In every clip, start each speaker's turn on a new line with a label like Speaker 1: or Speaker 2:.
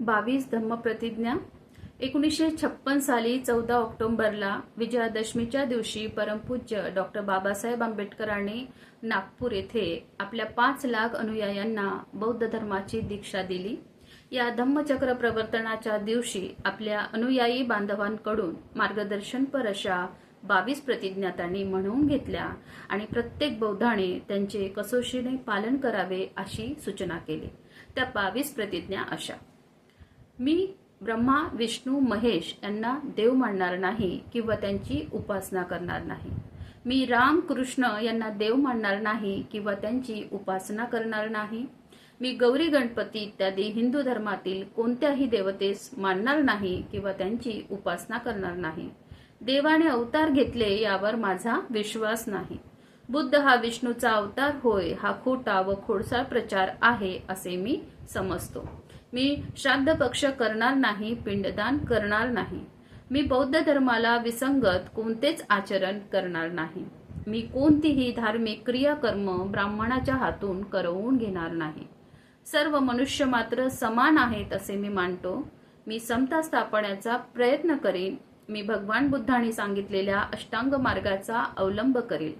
Speaker 1: बावीस धम्मप्रतिज्ञा. एकोणीसशे छप्पन साली चौदा ऑक्टोंबरला विजयादशमीच्या दिवशी परमपूज्य डॉक्टर बाबासाहेब आंबेडकरांनी नागपूर येथे आपल्या पाच लाख अनुयायांना बौद्ध धर्माची दीक्षा दिली. या धम्मचक्र प्रवर्तनाच्या दिवशी आपल्या अनुयायी बांधवांकडून मार्गदर्शनपर अशा बावीस प्रतिज्ञा त्यांनी म्हणून घेतल्या आणि प्रत्येक बौद्धाने त्यांचे कसोशीने पालन करावे अशी सूचना केली. त्या बावीस प्रतिज्ञा अशा. मी ब्रह्मा विष्णू महेश यांना देव मानणार नाही किंवा त्यांची उपासना करणार नाही. मी राम कृष्ण यांना देव मानणार नाही किंवा त्यांची उपासना करणार नाही. मी गौरी गणपती इत्यादी हिंदू धर्मातील कोणत्याही देवतेस मानणार नाही किंवा त्यांची उपासना करणार नाही. देवाने अवतार घेतले यावर माझा विश्वास नाही. बुद्ध हा विष्णूचा अवतार होय हा खोटा व खोडसाळ प्रचार आहे असे मी समजतो. मी श्राद्ध पक्ष करणार नाही पिंडदान करणार नाही. मी बौद्ध धर्माला विसंगत कोणतेच आचरण करणार नाही. मी कोणतीही धार्मिक क्रियाकर्म ब्राह्मणाच्या हातून करवून घेणार नाही. सर्व मनुष्य मात्र समान आहेत असे मी मानतो. मी समता स्थापण्याचा प्रयत्न करीन. मी भगवान बुद्धांनी सांगितलेल्या अष्टांग मार्गाचा अवलंब करील.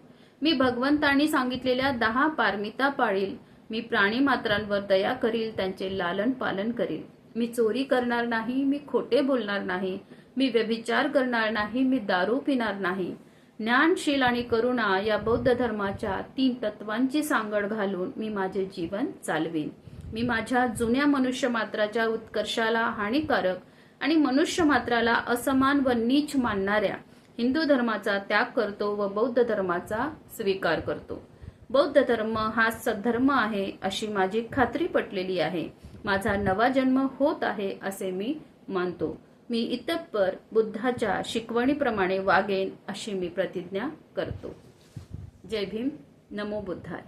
Speaker 1: मी भगवंतांनी सांगितलेल्या दहा पारमिता पाळील. मी प्राणी मात्रांवर दया करील त्यांचे लालन पालन करील. मी चोरी करणार नाही मी खोटे बोलणार नाही मी व्यभिचार करणार नाही मी दारू पिणार नाही. ज्ञानशील आणि करुणा या बौद्ध धर्माच्या तीन तत्वांची सांगड घालून मी माझे जीवन चालवीन. मी माझ्या जुन्या मनुष्य मात्राच्या उत्कर्षाला हानिकारक आणि मनुष्य मात्राला असमान व नीच मानणाऱ्या हिंदू धर्माचा त्याग करतो व बौद्ध धर्माचा स्वीकार करतो. बौद्ध धर्म हा सद्धर्म आहे अशी माझी खात्री पटलेली आहे. माझा नवा जन्म होत आहे असे मी मानतो. मी इतपर बुद्धाच्या शिकवणीप्रमाणे वागेन अशी मी प्रतिज्ञा करतो. जय भीम. नमो बुद्धाय.